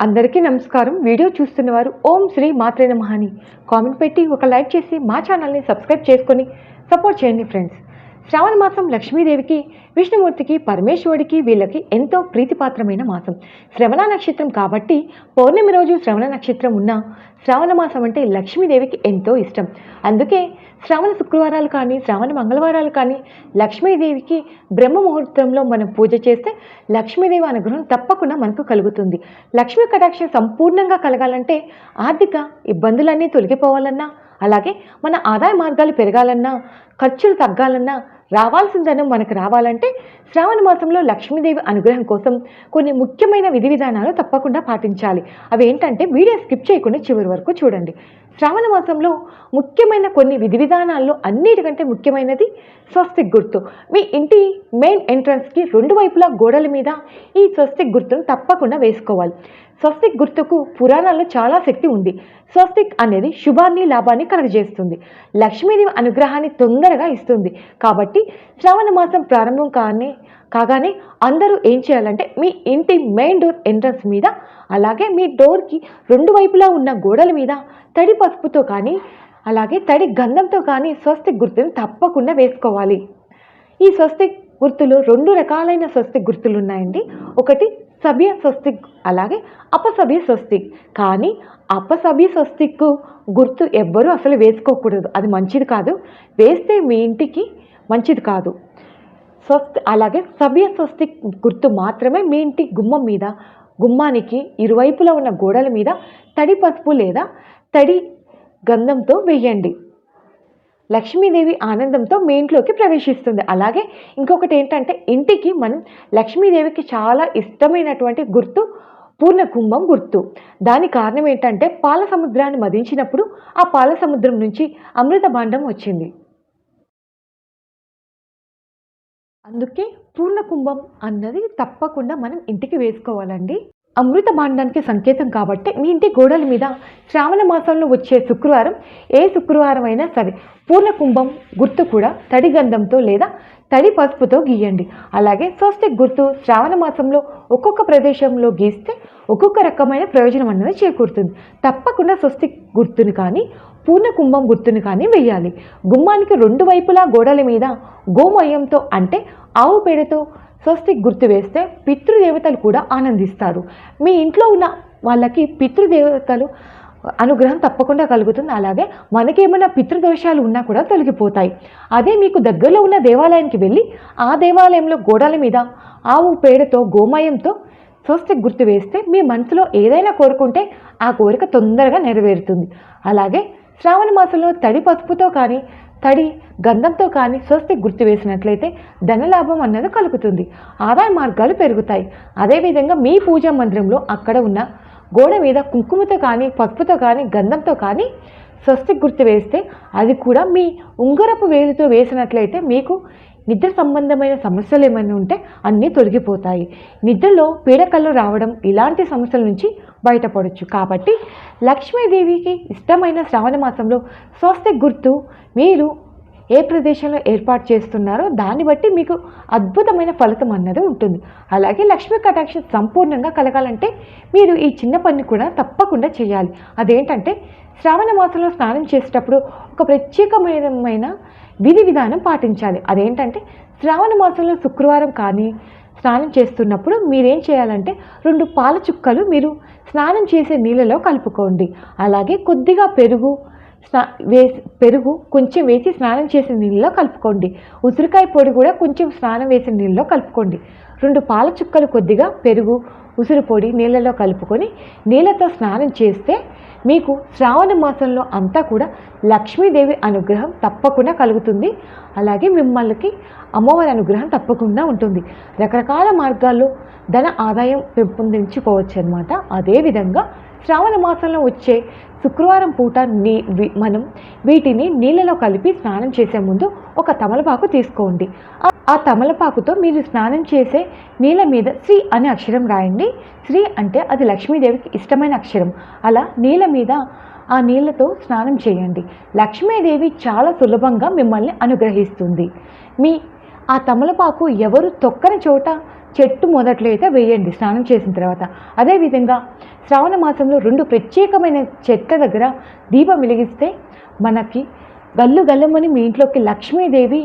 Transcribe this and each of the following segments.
అందరికీ నమస్కారం. వీడియో చూస్తున్నవారు ఓం శ్రీ మాత్రే మహాని కామెంట్ పెట్టి ఒక లైక్ చేసి మా ఛానల్ని సబ్స్క్రైబ్ చేసుకొని సపోర్ట్ చేయండి ఫ్రెండ్స్. శ్రావణ మాసం లక్ష్మీదేవికి విష్ణుమూర్తికి పరమేశ్వరుడికి వీళ్ళకి ఎంతో ప్రీతిపాత్రమైన మాసం. శ్రవణ నక్షత్రం కాబట్టి పౌర్ణమి రోజు శ్రవణ నక్షత్రం ఉన్న శ్రావణ మాసం అంటే లక్ష్మీదేవికి ఎంతో ఇష్టం. అందుకే శ్రావణ శుక్రవారాలు కానీ శ్రావణ మంగళవారాలు కానీ లక్ష్మీదేవికి బ్రహ్మ ముహూర్తంలో మనం పూజ చేస్తే లక్ష్మీదేవి అనుగ్రహం తప్పకుండా మనకు కలుగుతుంది. లక్ష్మీ కటాక్షం సంపూర్ణంగా కలగాలంటే ఆర్థిక ఇబ్బందులన్నీ తొలగిపోవాలన్నా అలాగే మన ఆదాయ మార్గాలు పెరగాలన్నా ఖర్చులు తగ్గాలన్నా రావాల్సిన ధనం మనకు రావాలంటే శ్రావణ మాసంలో లక్ష్మీదేవి అనుగ్రహం కోసం కొన్ని ముఖ్యమైన విధి విధానాలు తప్పకుండా పాటించాలి. అవి ఏంటంటే వీడియో స్కిప్ చేయకుండా చివరి వరకు చూడండి. శ్రావణ మాసంలో ముఖ్యమైన కొన్ని విధి విధానాల్లో అన్నిటికంటే ముఖ్యమైనది స్వస్తిక్ గుర్తు. మీ ఇంటి మెయిన్ ఎంట్రన్స్కి రెండు వైపులా గోడల మీద ఈ స్వస్తిక్ గుర్తును తప్పకుండా వేసుకోవాలి. స్వస్తిక్ గుర్తుకు పురాణాల్లో చాలా శక్తి ఉంది. స్వస్తిక్ అనేది శుభాన్ని లాభాన్ని కలుగజేస్తుంది. లక్ష్మీదేవి అనుగ్రహాన్ని తొందరగా ఇస్తుంది. కాబట్టి శ్రావణ మాసం ప్రారంభం కానీ కాగానే అందరూ ఏం చేయాలంటే మీ ఇంటి మెయిన్ డోర్ ఎంట్రన్స్ మీద అలాగే మీ డోర్కి రెండు వైపులా ఉన్న గోడల మీద తడి పసుపుతో కానీ అలాగే తడి గంధంతో కానీ స్వస్తిక్ గుర్తుని తప్పకుండా వేసుకోవాలి. ఈ స్వస్తిక్ గుర్తులు రెండు రకాలైన స్వస్తి గుర్తులు ఉన్నాయండి. ఒకటి సభ్య స్వస్తిక్ అలాగే అపసభ్య స్వస్తిక్ కానీ అపసభ్య స్వస్తిక్ గుర్తు ఎవ్వరూ అసలు వేసుకోకూడదు. అది మంచిది కాదు. వేస్తే మీ ఇంటికి మంచిది కాదు. స్వస్తి అలాగే సభ్య స్వస్తి గుర్తు మాత్రమే మీ ఇంటి గుమ్మం మీద గుమ్మానికి ఇరువైపులా ఉన్న గోడల మీద తడి పసుపు లేదా తడి గంధంతో వేయండి. లక్ష్మీదేవి ఆనందంతో మీ ఇంట్లోకి ప్రవేశిస్తుంది. అలాగే ఇంకొకటి ఏంటంటే ఇంటికి మనం లక్ష్మీదేవికి చాలా ఇష్టమైనటువంటి గుర్తు పూర్ణ కుంభం గుర్తు. దాని కారణం ఏంటంటే పాల సముద్రాన్ని మదించినప్పుడు ఆ పాల సముద్రం నుంచి అమృత భాండం వచ్చింది. అందుకే పూర్ణ కుంభం అన్నది తప్పకుండా మనం ఇంటికి వేసుకోవాలండి. అమృత భాండానికి సంకేతం కాబట్టి మీ ఇంటి గోడల మీద శ్రావణ మాసంలో వచ్చే శుక్రవారం ఏ శుక్రవారం అయినా సరే పూర్ణ కుంభం గుర్తు కూడా తడి గంధంతో లేదా తడి పసుపుతో గీయండి. అలాగే స్వస్తిక్ గుర్తు శ్రావణ మాసంలో ఒక్కొక్క ప్రదేశంలో గీస్తే ఒక్కొక్క రకమైన ప్రయోజనం అన్నది చేకూరుతుంది. తప్పకుండా స్వస్తిక్ గుర్తుని కానీ పూర్ణ కుంభం గుర్తును కానీ వెయ్యాలి. గుమ్మానికి రెండు వైపులా గోడల మీద గోమయంతో అంటే ఆవు పేడతో స్వస్తి గుర్తు వేస్తే పితృదేవతలు కూడా ఆనందిస్తారు. మీ ఇంట్లో ఉన్న వాళ్ళకి పితృదేవతలు అనుగ్రహం తప్పకుండా కలుగుతుంది. అలాగే మనకేమైనా పితృదోషాలు ఉన్నా కూడా తొలగిపోతాయి. అదే మీకు దగ్గరలో ఉన్న దేవాలయానికి వెళ్ళి ఆ దేవాలయంలో గోడల మీద ఆవు పేడతో గోమయంతో స్వస్తి గుర్తు వేస్తే మీ మనసులో ఏదైనా కోరుకుంటే ఆ కోరిక తొందరగా నెరవేరుతుంది. అలాగే శ్రావణ మాసంలో తడి పసుపుతో కానీ తడి గంధంతో కానీ స్వస్తి గుర్తు వేసినట్లయితే ధనలాభం అన్నది కలుగుతుంది. ఆదాయ మార్గాలు పెరుగుతాయి. అదేవిధంగా మీ పూజా మందిరంలో అక్కడ ఉన్న గోడ మీద కుంకుమతో కానీ పసుపుతో కానీ గంధంతో కానీ స్వస్తి గుర్తు వేస్తే అది కూడా మీ ఉంగరపు వేలుతో వేసినట్లయితే మీకు నిద్ర సంబంధమైన సమస్యలు ఏమైనా ఉంటే అన్నీ తొలగిపోతాయి. నిద్రలో పీడకలు రావడం ఇలాంటి సమస్యల నుంచి బయటపడవచ్చు కాబట్టి లక్ష్మీదేవికి ఇష్టమైన శ్రావణ మాసంలో స్వస్తి గుర్తు మీరు ఏ ప్రదేశంలో ఏర్పాటు చేస్తున్నారో దాన్ని బట్టి మీకు అద్భుతమైన ఫలితం అన్నది ఉంటుంది. అలాగే లక్ష్మీ కటాక్షం సంపూర్ణంగా కలగాలంటే మీరు ఈ చిన్న పని కూడా తప్పకుండా చేయాలి. అదేంటంటే శ్రావణ మాసంలో స్నానం చేసేటప్పుడు ఒక ప్రత్యేకమైన విధి విధానం పాటించాలి. అదేంటంటే శ్రావణ మాసంలో శుక్రవారం కానీ స్నానం చేస్తున్నప్పుడు మీరేం చేయాలంటే రెండు పాల చుక్కలు మీరు స్నానం చేసే నీళ్ళలో కలుపుకోండి. అలాగే కొద్దిగా పెరుగు స్నా వేసి పెరుగు కొంచెం వేసి స్నానం చేసిన నీళ్ళలో కలుపుకోండి. ఉసిరికాయ పొడి కూడా కొంచెం స్నానం వేసిన నీళ్ళలో కలుపుకోండి. రెండు పాల చుక్కలు కొద్దిగా పెరుగు ఉసిరి పొడి నీళ్ళలో కలుపుకొని నీళ్ళతో స్నానం చేస్తే మీకు శ్రావణ మాసంలో అంతా కూడా లక్ష్మీదేవి అనుగ్రహం తప్పకుండా కలుగుతుంది. అలాగే మిమ్మల్ని అమ్మవారి అనుగ్రహం తప్పకుండా ఉంటుంది. రకరకాల మార్గాల్లో ధన ఆదాయం పెంపొందించుకోవచ్చు అనమాట అదేవిధంగా శ్రావణ మాసంలో వచ్చే శుక్రవారం పూట నీ మనం వీటిని నీళ్ళలో కలిపి స్నానం చేసే ముందు ఒక తమలపాకు తీసుకోండి. ఆ తమలపాకుతో మీరు స్నానం చేసే నీళ్ళ మీద శ్రీ అనే అక్షరం రాయండి. శ్రీ అంటే అది లక్ష్మీదేవికి ఇష్టమైన అక్షరం. అలా నీళ్ళ మీద ఆ నీళ్ళతో స్నానం చేయండి. లక్ష్మీదేవి చాలా సులభంగా మిమ్మల్ని అనుగ్రహిస్తుంది. మీ ఆ తమలపాకు ఎవరు తొక్కని చోట చెట్టు మొదట్లో అయితే వేయండి స్నానం చేసిన తర్వాత. అదేవిధంగా శ్రావణ మాసంలో రెండు ప్రత్యేకమైన చెట్ల దగ్గర దీపం వెలిగిస్తే మనకి గల్లు గల్లమని మీ ఇంట్లోకి లక్ష్మీదేవి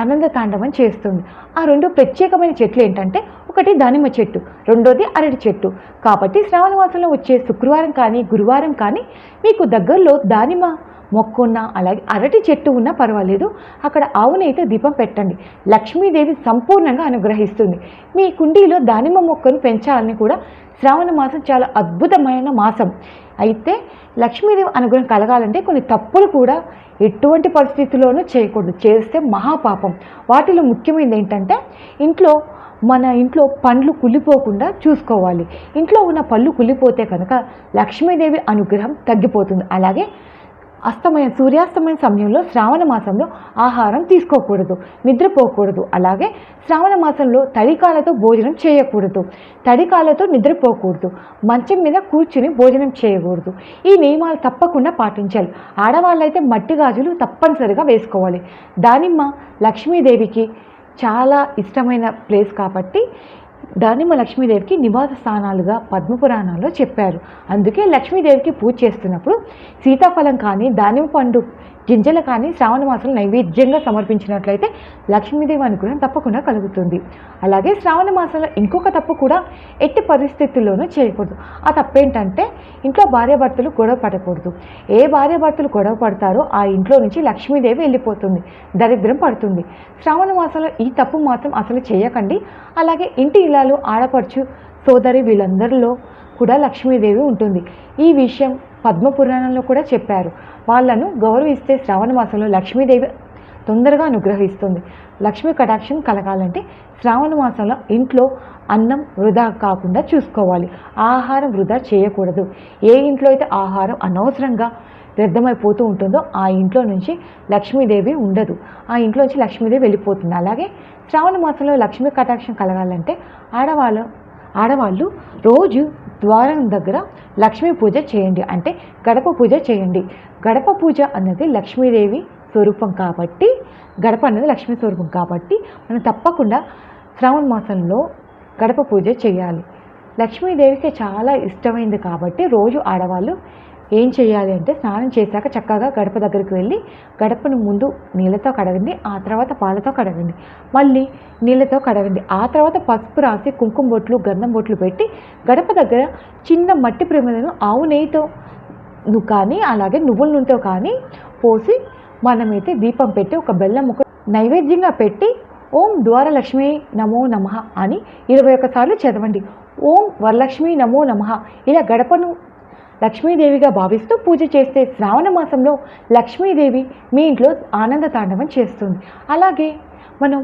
ఆనంద తాండవం చేస్తుంది. ఆ రెండు ప్రత్యేకమైన చెట్లు ఏంటంటే ఒకటి దానిమ్మ చెట్టు రెండోది అరటి చెట్టు. కాబట్టి శ్రావణ మాసంలో వచ్చే శుక్రవారం కానీ గురువారం కానీ మీకు దగ్గరలో దానిమ్మ మొక్క ఉన్నా అలాగే అరటి చెట్టు ఉన్నా పర్వాలేదు. అక్కడ ఆవునైతే దీపం పెట్టండి. లక్ష్మీదేవి సంపూర్ణంగా అనుగ్రహిస్తుంది. మీ కుండీలో దానిమ్మ మొక్కను పెంచాలని కూడా శ్రావణ మాసం చాలా అద్భుతమైన మాసం. అయితే లక్ష్మీదేవి అనుగ్రహం కలగాలంటే కొన్ని తప్పులు కూడా ఎటువంటి పరిస్థితుల్లోనూ చేయకూడదు. చేస్తే మహాపాపం. వాటిలో ముఖ్యమైనది ఏంటంటే ఇంట్లో మన ఇంట్లో పండ్లు కుళ్ళిపోకుండా చూసుకోవాలి. ఇంట్లో ఉన్న పళ్ళు కుళ్ళిపోతే కనుక లక్ష్మీదేవి అనుగ్రహం తగ్గిపోతుంది. అలాగే అస్తమయం సూర్యాస్తమయం సమయంలో శ్రావణ మాసంలో ఆహారం తీసుకోకూడదు నిద్రపోకూడదు. అలాగే శ్రావణ మాసంలో తడికాలతో భోజనం చేయకూడదు. తడికాలతో నిద్రపోకూడదు. మంచం మీద కూర్చుని భోజనం చేయకూడదు. ఈ నియమాలు తప్పకుండా పాటించాలి. ఆడవాళ్ళైతే మట్టి గాజులు తప్పనిసరిగా వేసుకోవాలి. దానిమ్మ లక్ష్మీదేవికి చాలా ఇష్టమైన ప్లేస్ కాబట్టి దానిమ్మ లక్ష్మీదేవికి నివాస స్థానాలుగా పద్మపురాణాల్లో చెప్పారు. అందుకే లక్ష్మీదేవికి పూజ చేస్తున్నప్పుడు సీతాఫలం కానీ దానిమ్మ పండు గింజలు కానీ శ్రావణ మాసం నైవేద్యంగా సమర్పించినట్లయితే లక్ష్మీదేవి అనుగ్రహం తప్పకుండా కలుగుతుంది. అలాగే శ్రావణ మాసంలో ఇంకొక తప్పు కూడా ఎట్టి పరిస్థితుల్లోనూ చేయకూడదు. ఆ తప్పేంటంటే ఇంట్లో భార్యాభర్తలు గొడవ పడకూడదు. ఏ భార్యాభర్తలు గొడవ పడతారో ఆ ఇంట్లో నుంచి లక్ష్మీదేవి వెళ్ళిపోతుంది. దరిద్రం పడుతుంది. శ్రావణ మాసంలో ఈ తప్పు మాత్రం అసలు చేయకండి. అలాగే ఇంటి ఇలాలు ఆడపడుచు సోదరి వీళ్ళందరిలో కూడా లక్ష్మీదేవి ఉంటుంది. ఈ విషయం పద్మపురాణంలో కూడా చెప్పారు. వాళ్ళను గౌరవిస్తే శ్రావణ మాసంలో లక్ష్మీదేవి తొందరగా అనుగ్రహిస్తుంది. లక్ష్మీ కటాక్షం కలగాలంటే శ్రావణ మాసంలో ఇంట్లో అన్నం వృధా కాకుండా చూసుకోవాలి. ఆహారం వృధా చేయకూడదు. ఏ ఇంట్లో అయితే ఆహారం అనవసరంగా వ్యర్థమైపోతూ ఉంటుందో ఆ ఇంట్లో నుంచి లక్ష్మీదేవి ఉండదు. ఆ ఇంట్లో నుంచి లక్ష్మీదేవి వెళ్ళిపోతుంది. అలాగే శ్రావణ మాసంలో లక్ష్మీ కటాక్షం కలగాలంటే ఆడవాళ్ళు ఆడవాళ్ళు రోజు ద్వారం దగ్గర లక్ష్మీ పూజ చేయండి. అంటే గడప పూజ చేయండి. గడప పూజ అన్నది లక్ష్మీదేవి స్వరూపం కాబట్టి గడప అన్నది లక్ష్మీ స్వరూపం కాబట్టి మనం తప్పకుండా శ్రావణ మాసంలో గడప పూజ చేయాలి. లక్ష్మీదేవికి చాలా ఇష్టమైంది కాబట్టి రోజు ఆడవాళ్ళు ఏం చేయాలి అంటే స్నానం చేశాక చక్కగా గడప దగ్గరికి వెళ్ళి గడపను ముందు నీళ్ళతో కడగండి ఆ తర్వాత పాలతో కడగండి. మళ్ళీ నీళ్ళతో కడగండి. ఆ తర్వాత పసుపు రాసి కుంకుమ బొట్లు గంధం బొట్లు పెట్టి గడప దగ్గర చిన్న మట్టి ప్రమిదను ఆవు నెయ్యితో కానీ అలాగే నువ్వుల నూనెతో కానీ పోసి మనమైతే దీపం పెట్టి ఒక బెల్లం ముక్క నైవేద్యంగా పెట్టి ఓం ద్వారలక్ష్మి నమో నమ అని ఇరవై ఒక్కసార్లు చదవండి. ఓం వరలక్ష్మి నమో నమ ఇలా గడపను లక్ష్మీదేవిగా భావిస్తూ పూజ చేస్తే శ్రావణ మాసంలో లక్ష్మీదేవి మీ ఇంట్లో ఆనంద తాండవం చేస్తుంది. అలాగే మనం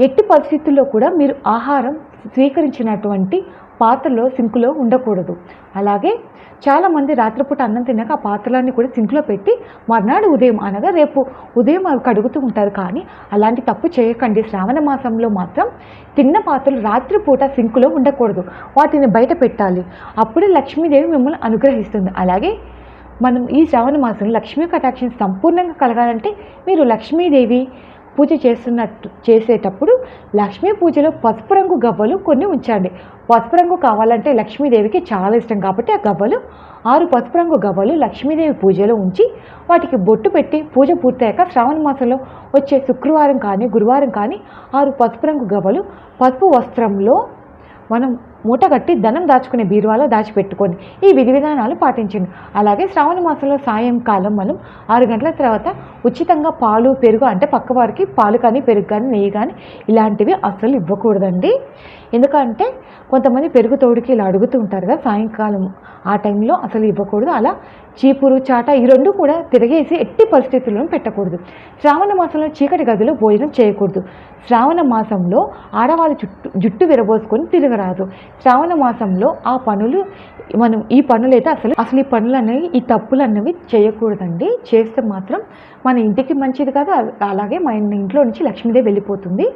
ఎట్టి పరిస్థితుల్లో కూడా మీరు ఆహారం స్వీకరించినటువంటి పాత్రలో సింకులో ఉండకూడదు. అలాగే చాలామంది రాత్రిపూట అన్నం తిన్నాక ఆ పాత్రలన్నీ కూడా సింక్లో పెట్టి మర్నాడు ఉదయం అనగా రేపు ఉదయం అవి కడుగుతూ ఉంటారు. కానీ అలాంటి తప్పు చేయకండి. శ్రావణ మాసంలో మాత్రం తిన్న పాత్రలు రాత్రిపూట సింకులో ఉండకూడదు. వాటిని బయట పెట్టాలి. అప్పుడే లక్ష్మీదేవి మిమ్మల్ని అనుగ్రహిస్తుంది. అలాగే మనం ఈ శ్రావణ మాసంలో లక్ష్మీ కటాక్షం సంపూర్ణంగా కలగాలంటే మీరు లక్ష్మీదేవి పూజ చేస్తున్నట్టు చేసేటప్పుడు లక్ష్మీ పూజలో పసుపు రంగు గవ్వలు కొన్ని ఉంచండి. పసుపు రంగు కావాలంటే లక్ష్మీదేవికి చాలా ఇష్టం కాబట్టి ఆ గవ్వలు ఆరు పసుపు రంగు గవ్వలు లక్ష్మీదేవి పూజలో ఉంచి వాటికి బొట్టు పెట్టి పూజ పూర్తయ్యాక శ్రావణ మాసంలో వచ్చే శుక్రవారం కానీ గురువారం కానీ ఆరు పసుపు రంగు గవ్వలు పసుపు వస్త్రంలో మనం మూట కట్టి ధనం దాచుకునే బీరువాలో దాచిపెట్టుకోండి ఈ విధి విధానాలు పాటించండి అలాగే శ్రావణ మాసంలో సాయంకాలం మనం ఆరు గంటల తర్వాత ఉచితంగా పాలు పెరుగు అంటే పక్కవారికి పాలు కానీ పెరుగు కానీ నెయ్యి కానీ ఇలాంటివి అస్సలు ఇవ్వకూడదండి. ఎందుకంటే కొంతమంది పెరుగు తోడుకి ఇలా అడుగుతూ ఉంటారు కదా సాయంకాలం ఆ టైంలో అసలు ఇవ్వకూడదు. అలా చీపురు చాట ఈ రెండు కూడా తిరగేసి ఎట్టి పరిస్థితులను పెట్టకూడదు. శ్రావణ మాసంలో చీకటి గదిలో భోజనం చేయకూడదు. శ్రావణ మాసంలో ఆడవాళ్ళు జుట్టు జుట్టు విరబోసుకొని తిరగరాదు. శ్రావణ మాసంలో ఆ పనులు మనం ఈ పనులు అయితే అసలు అసలు ఈ పనులు అనేవి ఈ తప్పులు అనేవి చేయకూడదండి. చేస్తే మాత్రం మన ఇంటికి మంచిది కాదు. అలాగే మన ఇంట్లో నుంచి లక్ష్మీదేవి వెళ్ళిపోతుంది.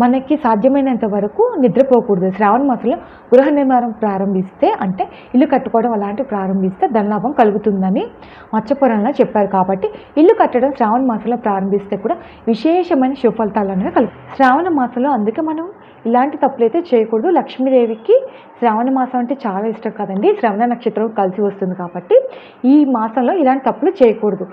మనకి సాధ్యమైనంత వరకు నిద్రపోకూడదు. శ్రావణ మాసంలో గృహ నిర్మాణం ప్రారంభిస్తే అంటే ఇల్లు కట్టుకోవడం అలాంటివి ప్రారంభిస్తే ధనలాభం కలుగుతుందని మత్స్యపురంలో చెప్పారు కాబట్టి ఇల్లు కట్టడం శ్రావణ మాసంలో ప్రారంభిస్తే కూడా విశేషమైన శుభ అనేవి కలుగు శ్రావణ మాసంలో అందుకే మనం ఇలాంటి తప్పులు అయితే చేయకూడదు. లక్ష్మీదేవికి శ్రావణ మాసం అంటే చాలా ఇష్టం కదండి. శ్రవణ నక్షత్రం కలిసి వస్తుంది కాబట్టి ఈ మాసంలో ఇలాంటి తప్పులు చేయకూడదు.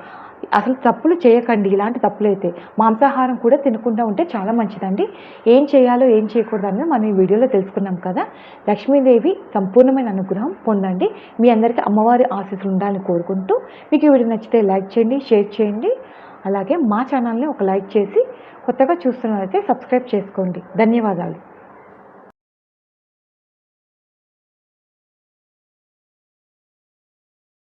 అసలు తప్పులు చేయకండి ఇలాంటి తప్పులు అయితే మాంసాహారం కూడా తినకుండా ఉంటే చాలా మంచిదండి. ఏం చేయాలో ఏం చేయకూడదు అనేది మనం ఈ వీడియోలో తెలుసుకున్నాం కదా. లక్ష్మీదేవి సంపూర్ణమైన అనుగ్రహం పొందండి. మీ అందరికీ అమ్మవారి ఆశీస్సులు ఉండాలని కోరుకుంటూ మీకు ఈ వీడియో నచ్చితే లైక్ చేయండి షేర్ చేయండి. అలాగే మా ఛానల్ని ఒక లైక్ చేసి కొత్తగా చూస్తున్నట్లయితే సబ్స్క్రైబ్ చేసుకోండి. ధన్యవాదాలు.